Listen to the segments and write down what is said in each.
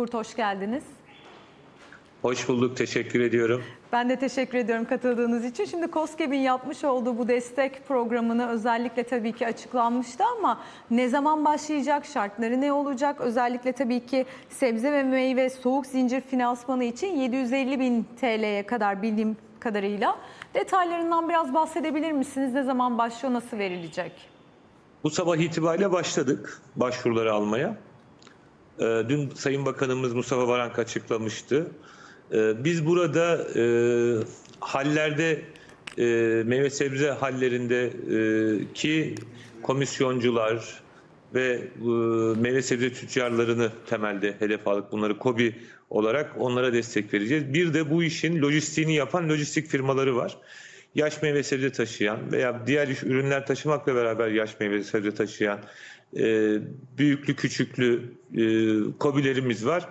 Kurt hoş geldiniz. Hoş bulduk, teşekkür ediyorum. Ben de teşekkür ediyorum katıldığınız için. Şimdi KOSGEB'in yapmış olduğu bu destek programını özellikle tabii ki açıklanmıştı ama ne zaman başlayacak, şartları ne olacak? Özellikle tabii ki sebze ve meyve soğuk zincir finansmanı için 750 bin TL'ye kadar bildiğim kadarıyla. Detaylarından biraz bahsedebilir misiniz? Ne zaman başlıyor, nasıl verilecek? Bu sabah itibariyle başladık başvuruları almaya. Ee, Dün Sayın Bakanımız Mustafa Varank açıklamıştı. Ee, Biz burada e, hallerde, e, meyve sebze hallerinde e, komisyoncular ve meyve sebze tüccarlarını temelde hedef aldık. Bunları KOBİ olarak onlara destek vereceğiz. Bir de bu işin lojistiğini yapan lojistik firmaları var. Yaş meyve sebze taşıyan veya diğer ürünler taşımakla beraber yaş meyve sebze taşıyan e, büyüklü küçüklü e, kobilerimiz var.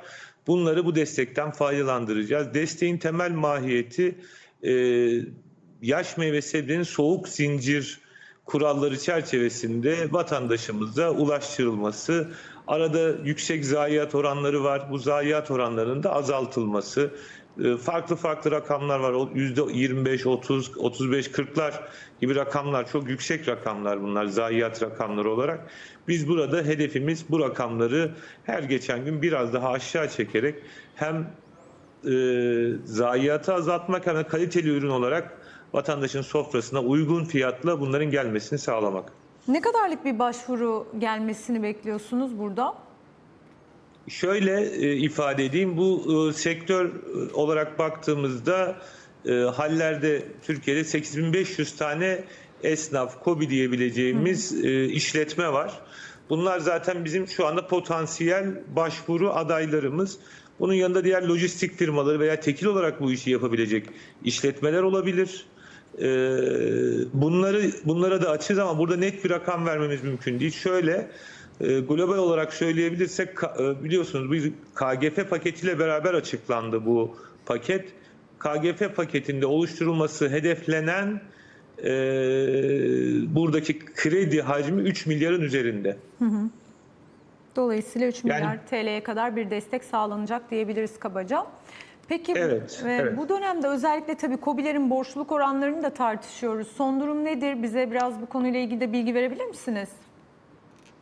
Bunları bu destekten faydalandıracağız. Desteğin temel mahiyeti e, yaş meyve sebzenin soğuk zincir kuralları çerçevesinde vatandaşımıza ulaştırılması, arada yüksek zayiat oranları var. Bu zayiat oranlarının da azaltılması. E, Farklı farklı rakamlar var. O %25, 30, 35, 40'lar gibi rakamlar çok yüksek rakamlar bunlar zayiat rakamları olarak. Biz burada hedefimiz bu rakamları her geçen gün biraz daha aşağı çekerek hem e, zayiatı azaltmak hem de kaliteli ürün olarak vatandaşın sofrasına uygun fiyatla bunların gelmesini sağlamak. Ne kadarlık bir başvuru gelmesini bekliyorsunuz burada? Şöyle e, ifade edeyim, bu e, sektör e, olarak baktığımızda e, hallerde Türkiye'de 8500 tane esnaf, kobi diyebileceğimiz e, işletme var. Bunlar zaten bizim şu anda potansiyel başvuru adaylarımız. Bunun yanında diğer lojistik firmaları veya tekil olarak bu işi yapabilecek işletmeler olabilir. Ee, bunları bunlara da açız ama burada net bir rakam vermemiz mümkün değil. Şöyle e, global olarak söyleyebilirsek e, biliyorsunuz bir KGF paketiyle beraber açıklandı bu paket. KGF paketinde oluşturulması hedeflenen e, buradaki kredi hacmi 3 milyarın üzerinde. Dolayısıyla 3 Yani- milyar TL'ye kadar bir destek sağlanacak diyebiliriz kabaca. Peki Evet, e, evet. bu dönemde özellikle tabii KOBİ'lerin borçluluk oranlarını da tartışıyoruz. Son durum nedir? Bize biraz bu konuyla ilgili de bilgi verebilir misiniz?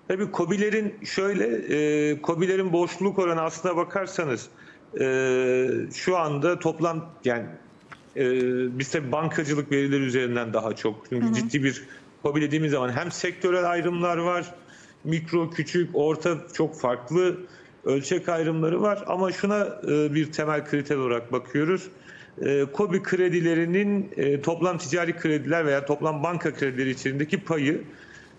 Tabii KOBİ'lerin şöyle, e, KOBİ'lerin borçluluk oranı aslına bakarsanız e, şu anda toplam yani e, biz tabii bankacılık verileri üzerinden daha çok. Çünkü ciddi bir KOBİ dediğimiz zaman hem sektörel ayrımlar var, mikro, küçük, orta çok farklı ölçek ayrımları var. Ama şuna e, bir temel kriter olarak bakıyoruz. E, KOBİ kredilerinin e, toplam ticari krediler veya toplam banka kredileri içerisindeki payı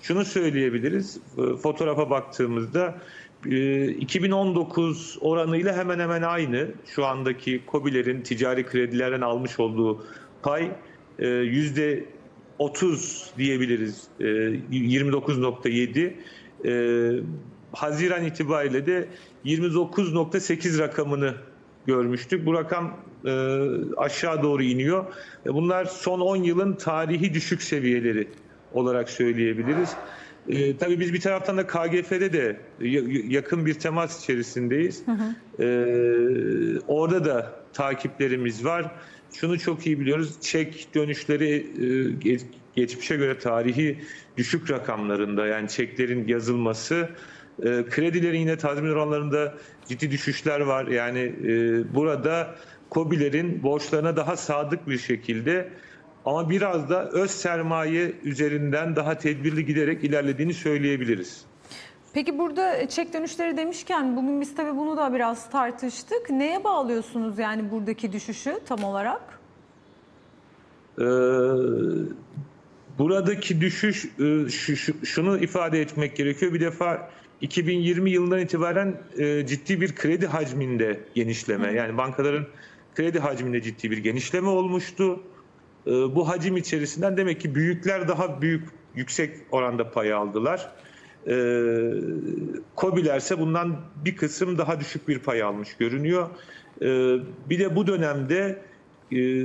şunu söyleyebiliriz. e, Fotoğrafa baktığımızda e, 2019 oranıyla hemen hemen aynı. Şu andaki KOBİ'lerin ticari kredilerden almış olduğu pay e, yüzde 30 diyebiliriz. E, 29.7. E, Haziran itibariyle de 29.8 rakamını görmüştük. Bu rakam e, aşağı doğru iniyor. E, Bunlar son 10 yılın tarihi düşük seviyeleri olarak söyleyebiliriz. E, tabii biz bir taraftan da KGF'de de ya- yakın bir temas içerisindeyiz. E, orada da takiplerimiz var. Şunu çok iyi biliyoruz. Çek dönüşleri e, geç- geçmişe göre tarihi düşük rakamlarında yani çeklerin yazılması e, kredilerin yine tazmin oranlarında ciddi düşüşler var. Yani e, burada KOBİ'lerin borçlarına daha sadık bir şekilde ama biraz da öz sermaye üzerinden daha tedbirli giderek ilerlediğini söyleyebiliriz. Peki burada çek dönüşleri demişken bugün biz tabii bunu da biraz tartıştık. Neye bağlıyorsunuz yani buradaki düşüşü tam olarak? Ee, buradaki düşüş e, şu- şu- şunu ifade etmek gerekiyor. Bir defa 2020 yılından itibaren e, ciddi bir kredi hacminde genişleme. Yani bankaların kredi hacminde ciddi bir genişleme olmuştu. E, Bu hacim içerisinden demek ki büyükler daha büyük yüksek oranda pay aldılar. E, KOBİ'lerse bundan bir kısım daha düşük bir pay almış görünüyor. E, Bir de bu dönemde e,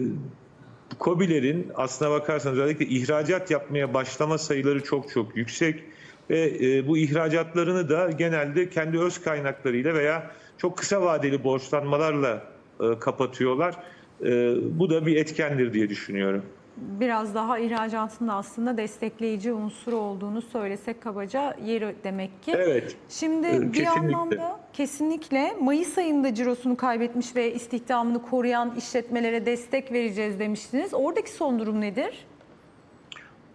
KOBİ'lerin aslına bakarsanız özellikle ihracat yapmaya başlama sayıları çok çok yüksek ve e, bu ihracatlarını da genelde kendi öz kaynaklarıyla veya çok kısa vadeli borçlanmalarla e, kapatıyorlar. E, bu da bir etkendir diye düşünüyorum. Biraz daha ihracatın da aslında destekleyici unsur olduğunu söylesek kabaca yeri demek ki. Evet. Şimdi Ee, bir kesinlikle. anlamda kesinlikle Mayıs ayında cirosunu kaybetmiş ve istihdamını koruyan işletmelere destek vereceğiz demiştiniz. Oradaki son durum nedir?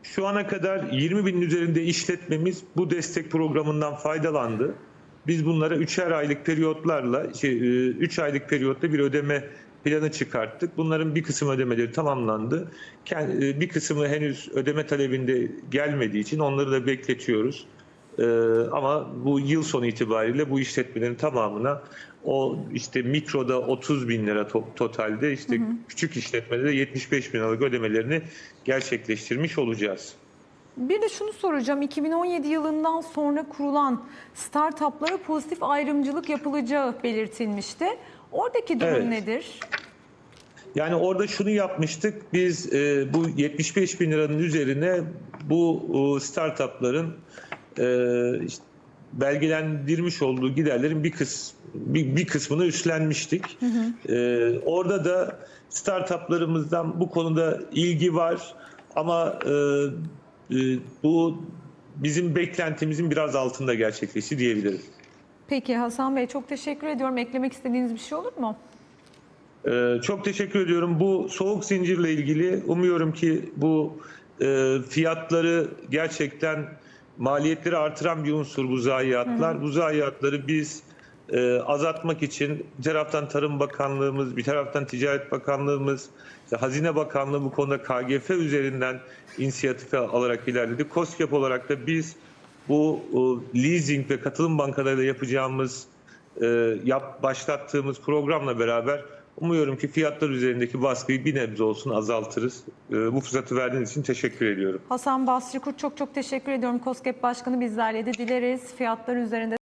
Şu ana kadar 20 binin üzerinde işletmemiz bu destek programından faydalandı. Biz bunlara üçer aylık periyotlarla, şey, 3 aylık periyotta bir ödeme planı çıkarttık. Bunların bir kısım ödemeleri tamamlandı. E, Bir kısmı henüz ödeme talebinde gelmediği için onları da bekletiyoruz. Ee, ama bu yıl sonu itibariyle bu işletmelerin tamamına o işte mikroda 30 bin lira to- totalde işte küçük işletmede de 75 bin liralık ödemelerini gerçekleştirmiş olacağız. Bir de şunu soracağım. 2017 yılından sonra kurulan startuplara pozitif ayrımcılık yapılacağı belirtilmişti. Oradaki durum Evet. nedir? Yani orada şunu yapmıştık. Biz e, bu 75 bin liranın üzerine bu e, startupların e, işte belgelendirmiş olduğu giderlerin bir kıs bir, bir kısmını üstlenmiştik. E, orada da startuplarımızdan bu konuda ilgi var ama e, e, bu bizim beklentimizin biraz altında gerçekleşti diyebilirim. Peki Hasan Bey çok teşekkür ediyorum. Eklemek istediğiniz bir şey olur mu? Ee, çok teşekkür ediyorum. Bu soğuk zincirle ilgili umuyorum ki bu e, fiyatları gerçekten maliyetleri artıran bir unsur bu zayiatlar. Bu zayiatları biz e, azaltmak için bir taraftan Tarım Bakanlığımız, bir taraftan Ticaret Bakanlığımız, işte Hazine Bakanlığı bu konuda KGF üzerinden inisiyatif alarak ilerledi. COSGAP olarak da biz bu e, leasing ve katılım bankalarıyla yapacağımız e, yap, başlattığımız programla beraber umuyorum ki fiyatlar üzerindeki baskıyı bir nebze olsun azaltırız. E, bu fırsatı verdiğiniz için teşekkür ediyorum. Hasan Basri Kurt çok çok teşekkür ediyorum. COSGAP Başkanı bizlerle de dileriz. Fiyatlar üzerinde